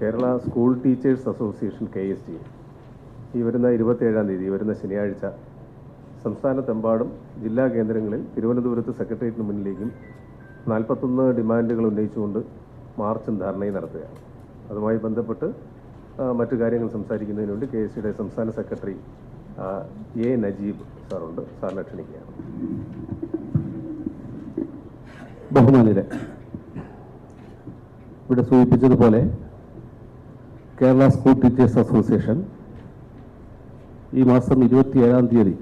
Kerala school teachers association K S T ഈ വരുന്ന ഇരുപത്തേഴാം തീയതി വരുന്ന ശനിയാഴ്ച സംസ്ഥാനത്തെമ്പാടും ജില്ലാ കേന്ദ്രങ്ങളിൽ തിരുവനന്തപുരത്ത് സെക്രട്ടേറിയറ്റിന് മുന്നിലേക്കും നാൽപ്പത്തൊന്ന് ഡിമാൻഡുകൾ ഉന്നയിച്ചുകൊണ്ട് മാർച്ചും ധാരണയും നടത്തുകയാണ്. അതുമായി ബന്ധപ്പെട്ട് മറ്റു കാര്യങ്ങൾ സംസാരിക്കുന്നതിന് വേണ്ടി കെ എസ് സിയുടെ സംസ്ഥാന സെക്രട്ടറി എ നജീബ് സാറുണ്ട്. സാറിനെ ക്ഷണിക്കുകയാണ്. ബഹുമാനിരെ ഇവിടെ സൂചിപ്പിച്ചതുപോലെ കേരള സ്കൂൾ ടീച്ചേഴ്സ് അസോസിയേഷൻ ഈ മാസം ഇരുപത്തിയേഴാം തീയതി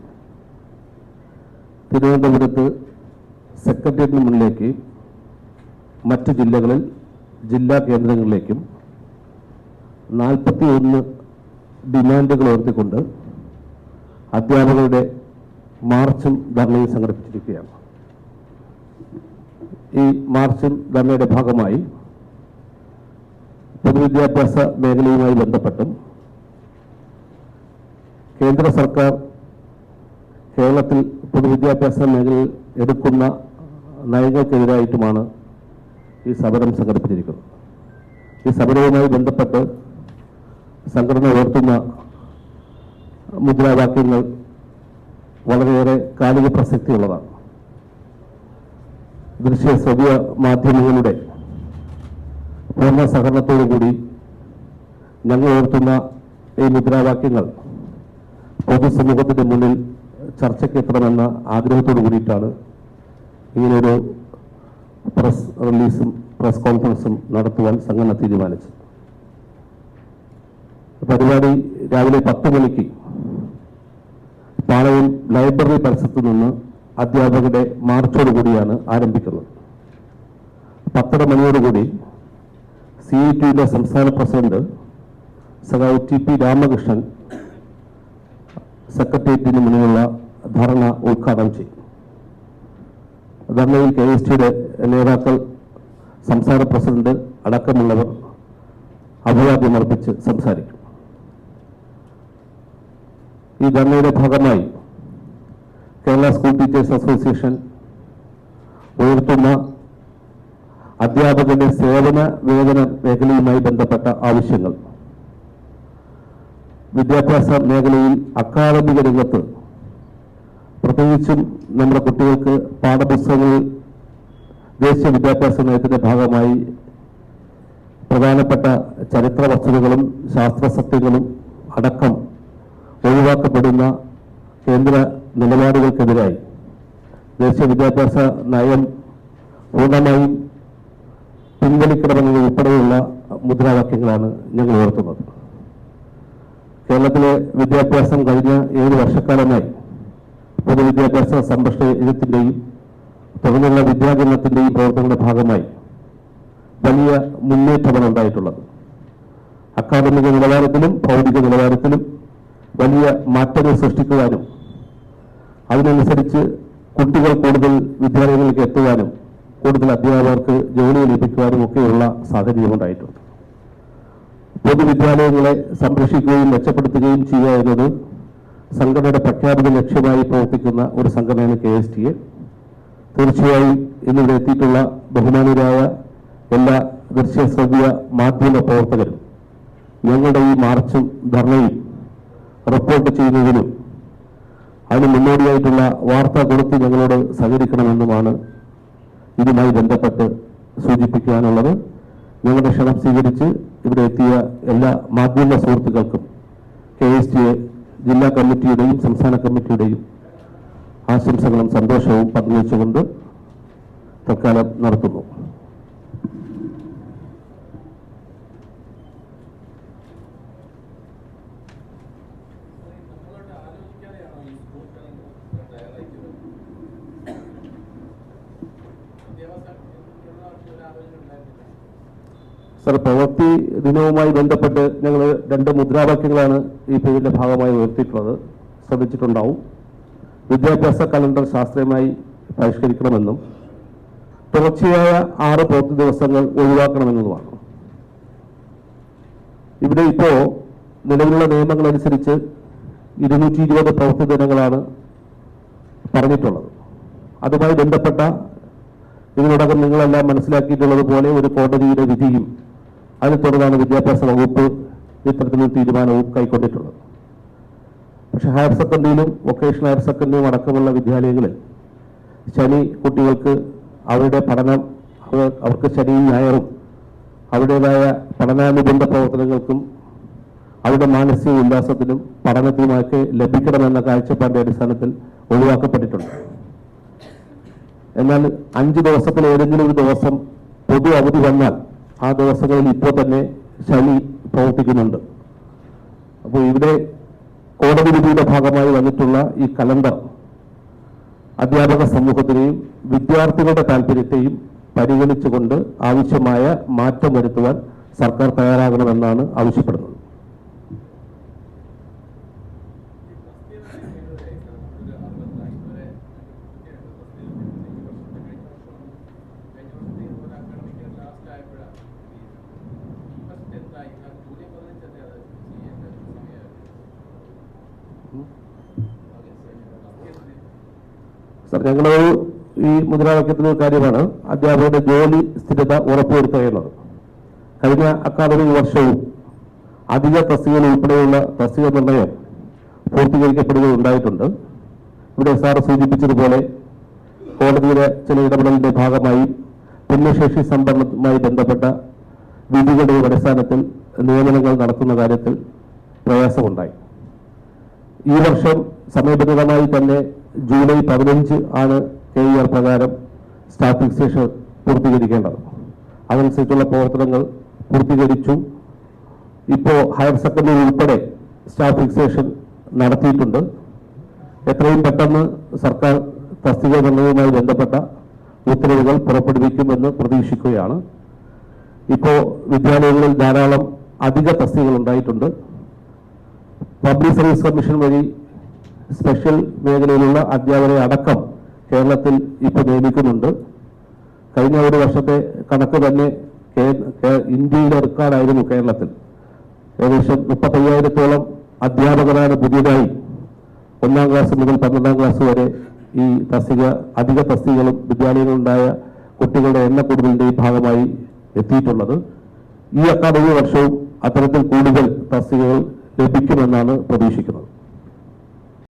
തിരുവനന്തപുരത്ത് സെക്രട്ടേറിയറ്റിന് മുന്നിലേക്ക് മറ്റ് ജില്ലകളിൽ ജില്ലാ കേന്ദ്രങ്ങളിലേക്കും നാൽപ്പത്തി ഒന്ന് ഡിമാൻഡുകൾ ഉയർത്തിക്കൊണ്ട് അധ്യാപകരുടെ മാർച്ചും ധർണയും സംഘടിപ്പിച്ചിരിക്കുകയാണ്. ഈ മാർച്ചും ധർണയുടെ ഭാഗമായി പൊതുവിദ്യാഭ്യാസ മേഖലയുമായി ബന്ധപ്പെട്ടും കേന്ദ്ര സർക്കാർ കേരളത്തിൽ പൊതുവിദ്യാഭ്യാസ മേഖലയിൽ എടുക്കുന്ന നയങ്ങൾക്കെതിരായിട്ടുമാണ് ഈ സമരം സംഘടിപ്പിച്ചിരിക്കുന്നത്. ഈ സമരവുമായി ബന്ധപ്പെട്ട് സംഘടന ഉയർത്തുന്ന മുദ്രാവാക്യങ്ങൾ വളരെയേറെ കാലിക പ്രസക്തിയുള്ളതാണ്. ദൃശ്യ ശ്രവ്യ മാധ്യമങ്ങളുടെ പൂർണ സഹകരണത്തോടുകൂടി ഞങ്ങൾ ഉയർത്തുന്ന ഈ മുദ്രാവാക്യങ്ങൾ പൊതുസമൂഹത്തിന്റെ മുന്നിൽ ചർച്ചയ്ക്ക് എത്തണമെന്ന ആഗ്രഹത്തോടു കൂടിയിട്ടാണ് ഇങ്ങനൊരു പ്രസ് റിലീസും പ്രസ് കോൺഫറൻസും നടത്തുവാൻ സംഘടന തീരുമാനിച്ചത്. പരിപാടി രാവിലെ പത്ത് മണിക്ക് പാളയം ലൈബ്രറി പരിസരത്ത് നിന്ന് അധ്യാപകരുടെ മാർച്ചോടുകൂടിയാണ് ആരംഭിക്കുന്നത്. പത്തര മണിയോടുകൂടി സി ഇ ടിയുടെ സംസ്ഥാന പ്രസിഡന്റ് സഖാവ് ടി പി രാമകൃഷ്ണൻ സെക്രട്ടേറിയറ്റിന് മുന്നിലുള്ള ധർണ ഉദ്ഘാടനം ചെയ്യും. ധർണയിൽ കെ എസ് ടിയുടെ നേതാക്കൾ സംസ്ഥാന പ്രസിഡന്റ് അടക്കമുള്ളവർ അഭിവാദ്യമർപ്പിച്ച് സംസാരിക്കും. ഈ ധർണയുടെ ഭാഗമായി കേരള സ്കൂൾ ടീച്ചേഴ്സ് അസോസിയേഷൻ ഉയർത്തുന്ന അധ്യാപകരുടെ സേവന വേതന മേഖലയുമായി ബന്ധപ്പെട്ട ആവശ്യങ്ങൾ. വിദ്യാഭ്യാസ മേഖലയിൽ അക്കാദമിക രംഗത്ത് പ്രത്യേകിച്ചും നമ്മുടെ കുട്ടികൾക്ക് പാഠപുസ്തകങ്ങളിൽ ദേശീയ വിദ്യാഭ്യാസ നയത്തിന്റെ ഭാഗമായി പ്രധാനപ്പെട്ട ചരിത്ര വസ്തുതകളും ശാസ്ത്ര സത്യങ്ങളും അടക്കം ഒഴിവാക്കപ്പെടുന്ന കേന്ദ്ര നിലപാടുകൾക്കെതിരായി ദേശീയ വിദ്യാഭ്യാസ നയം പൂർണമായും പിൻവലിക്കണമെന്നത് ഉൾപ്പെടെയുള്ള മുദ്രാവാക്യങ്ങളാണ് ഞങ്ങൾ ഉയർത്തുന്നത് കേരളത്തിലെ വിദ്യാഭ്യാസം കഴിഞ്ഞ ഏഴ് വർഷക്കാലമായി പൊതുവിദ്യാഭ്യാസ സംരക്ഷണ യജ്ഞത്തിന്റെയും തുടർന്നുള്ള വിദ്യാഗണത്തിന്റെയും പ്രവർത്തനങ്ങളുടെ ഭാഗമായി വലിയ മുന്നേറ്റമാണ് ഉണ്ടായിട്ടുള്ളത്. അക്കാദമിക നിലവാരത്തിലും ഭൗതിക നിലവാരത്തിലും വലിയ മാറ്റങ്ങൾ സൃഷ്ടിക്കുവാനും അതിനനുസരിച്ച് കുട്ടികൾ കൂടുതൽ വിദ്യാലയങ്ങളിലേക്ക് എത്തുവാനും കൂടുതൽ അധ്യാപകർക്ക് ജോലി ലഭിക്കുവാനും ഒക്കെയുള്ള സാഹചര്യം ഉണ്ടായിട്ടുണ്ട്. പൊതുവിദ്യാലയങ്ങളെ സംരക്ഷിക്കുകയും മെച്ചപ്പെടുത്തുകയും ചെയ്യുക എന്നത് സംഘടനയുടെ പ്രഖ്യാപിത ലക്ഷ്യമായി പ്രവർത്തിക്കുന്ന ഒരു സംഘടനയാണ് കെ എസ് ടി എ. തീർച്ചയായും ഇന്നിവിടെ എത്തിയിട്ടുള്ള ബഹുമാനരായ എല്ലാ ദൃശ്യ ശ്രദ്ധ മാധ്യമ പ്രവർത്തകരും ഞങ്ങളുടെ ഈ മാർച്ചും ധർണയും റിപ്പോർട്ട് ചെയ്യുന്നതിനും അതിന് മുന്നോടിയായിട്ടുള്ള വാർത്ത കൊടുത്ത് ഞങ്ങളോട് സഹകരിക്കണമെന്നുമാണ് ഇതുമായി ബന്ധപ്പെട്ട് സൂചിപ്പിക്കാനുള്ളത് ഞങ്ങളുടെ ക്ഷണം സ്വീകരിച്ച് ഇവിടെ എത്തിയ എല്ലാ മാധ്യമ സുഹൃത്തുക്കൾക്കും കെ എസ് ടി എ ജില്ലാ കമ്മിറ്റിയുടെയും സംസ്ഥാന കമ്മിറ്റിയുടെയും ആശംസകളും സന്തോഷവും പങ്കുവച്ചുകൊണ്ട് തൽക്കാലം നടത്തുന്നു. സർ പ്രവൃത്തി ദിനവുമായി ബന്ധപ്പെട്ട് ഞങ്ങൾ രണ്ട് മുദ്രാവാക്യങ്ങളാണ് ഈ പേരിന്റെ ഭാഗമായി ഉയർത്തിയിട്ടുള്ളത്. ശ്രദ്ധിച്ചിട്ടുണ്ടാവും. വിദ്യാഭ്യാസ കലണ്ടർ ശാസ്ത്രീയമായി പരിഷ്കരിക്കണമെന്നും തുടർച്ചയായ ആറ് പ്രവൃത്തി ദിവസങ്ങൾ ഒഴിവാക്കണമെന്നതുമാണ് ഇവിടെ ഇപ്പോൾ നിലവിലുള്ള നിയമങ്ങൾ അനുസരിച്ച് ഇരുന്നൂറ്റി ഇരുപത് പ്രവൃത്തി ദിനങ്ങളാണ് പറഞ്ഞിട്ടുള്ളത്. അതുമായി ബന്ധപ്പെട്ട ഇതിനോടകം നിങ്ങളെല്ലാം മനസ്സിലാക്കിയിട്ടുള്ളത് പോലെ ഒരു കോടതിയുടെ വിധിയും അതിനെ തുടർന്നാണ് വിദ്യാഭ്യാസ വകുപ്പ് ഇത്തരത്തിലൊരു തീരുമാനവും കൈക്കൊണ്ടിട്ടുള്ളത്. പക്ഷെ ഹയർ സെക്കൻഡറിയിലും വൊക്കേഷണൽ ഹയർ സെക്കൻഡറിയും അടക്കമുള്ള വിദ്യാലയങ്ങളിൽ ശനി കുട്ടികൾക്ക് അവരുടെ പഠനം അവർക്ക് ശനിയും ഞായറും അവരുടേതായ പഠനാനുബന്ധ പ്രവർത്തനങ്ങൾക്കും അവരുടെ മാനസിക ഉല്ലാസത്തിനും പഠനത്തിനുമൊക്കെ ലഭിക്കണമെന്ന കാഴ്ചപ്പാടിന്റെ അടിസ്ഥാനത്തിൽ ഒഴിവാക്കപ്പെട്ടിട്ടുണ്ട്. എന്നാൽ അഞ്ച് ദിവസത്തിൽ ഏതെങ്കിലും ഒരു ദിവസം പൊതു അവധി വന്നാൽ ആ ദിവസങ്ങളിൽ ഇപ്പോൾ തന്നെ ശനി പ്രവർത്തിക്കുന്നുണ്ട്. അപ്പോൾ ഇവിടെ കോടതി വിധിയുടെ ഭാഗമായി വന്നിട്ടുള്ള ഈ കലണ്ടർ അധ്യാപക സമൂഹത്തിനെയും വിദ്യാർത്ഥികളുടെ താല്പര്യത്തെയും പരിഗണിച്ചുകൊണ്ട് ആവശ്യമായ മാറ്റം വരുത്തുവാൻ സർക്കാർ തയ്യാറാകണമെന്നാണ് ആവശ്യപ്പെടുന്നത് സർ ഞങ്ങളൊരു ഈ മുദ്രാവാക്യത്തിന് ഒരു കാര്യമാണ്. അധ്യാപകരുടെ ജോലി സ്ഥിരത ഉറപ്പുവരുത്തുക എന്നത് കഴിഞ്ഞ അക്കാദമിക് വർഷവും അധിക തസ്തികകൾ ഉൾപ്പെടെയുള്ള തസ്തിക നിർണയം പൂർത്തീകരിക്കപ്പെടുകയുണ്ടായിട്ടുണ്ട് ഇവിടെ സാർ സൂചിപ്പിച്ചതുപോലെ കോടതിയുടെ ചില ഇടപെടലിന്റെ ഭാഗമായി ഭിന്നശേഷി സംഭരണവുമായി ബന്ധപ്പെട്ട വിധികളുടെ അടിസ്ഥാനത്തിൽ നിയമനങ്ങൾ നടത്തുന്ന കാര്യത്തിൽ പ്രയാസമുണ്ടായി. ഈ വർഷം സമയബന്ധിതമായി തന്നെ ജൂലൈ പതിനഞ്ച് ആണ് കെ ഇ ആർ പ്രകാരം സ്റ്റാഫ് ഫിക്സേഷൻ പൂർത്തീകരിക്കേണ്ടത്. അതനുസരിച്ചുള്ള പ്രവർത്തനങ്ങൾ പൂർത്തീകരിച്ചു. ഇപ്പോൾ ഹയർ സെക്കൻഡറി ഉൾപ്പെടെ സ്റ്റാഫ് ഫിക്സേഷൻ നടത്തിയിട്ടുണ്ട്. എത്രയും പെട്ടെന്ന് സർക്കാർ തസ്തിക നിർണയവുമായി ബന്ധപ്പെട്ട ഉത്തരവുകൾ പുറപ്പെടുവിക്കുമെന്ന് പ്രതീക്ഷിക്കുകയാണ്. ഇപ്പോൾ വിദ്യാലയങ്ങളിൽ ധാരാളം അധിക തസ്തികകൾ ഉണ്ടായിട്ടുണ്ട്. പബ്ലിക് സർവീസ് കമ്മീഷൻ വഴി സ്പെഷ്യൽ മേഖലയിലുള്ള അധ്യാപകരെ അടക്കം കേരളത്തിൽ ഇപ്പോൾ നിയമിക്കുന്നുണ്ട്. കഴിഞ്ഞ ഒരു വർഷത്തെ കണക്ക് തന്നെ ഇന്ത്യയിലെ റെക്കോർഡായിരുന്നു കേരളത്തിൽ. ഏകദേശം മുപ്പത്തയ്യായിരത്തോളം അധ്യാപകരാണ് പുതിയതായി ഒന്നാം ക്ലാസ് മുതൽ പന്ത്രണ്ടാം ക്ലാസ് വരെ ഈ തസ്തിക അധിക തസ്തികകളും വിദ്യാലയങ്ങളുണ്ടായ കുട്ടികളുടെ എണ്ണ ഈ ഭാഗമായി എത്തിയിട്ടുള്ളത്. ഈ അക്കാദമി വർഷവും അത്തരത്തിൽ കൂടുതൽ തസ്തികകൾ ലഭിക്കുമെന്നാണ് പ്രതീക്ഷിക്കുന്നത്.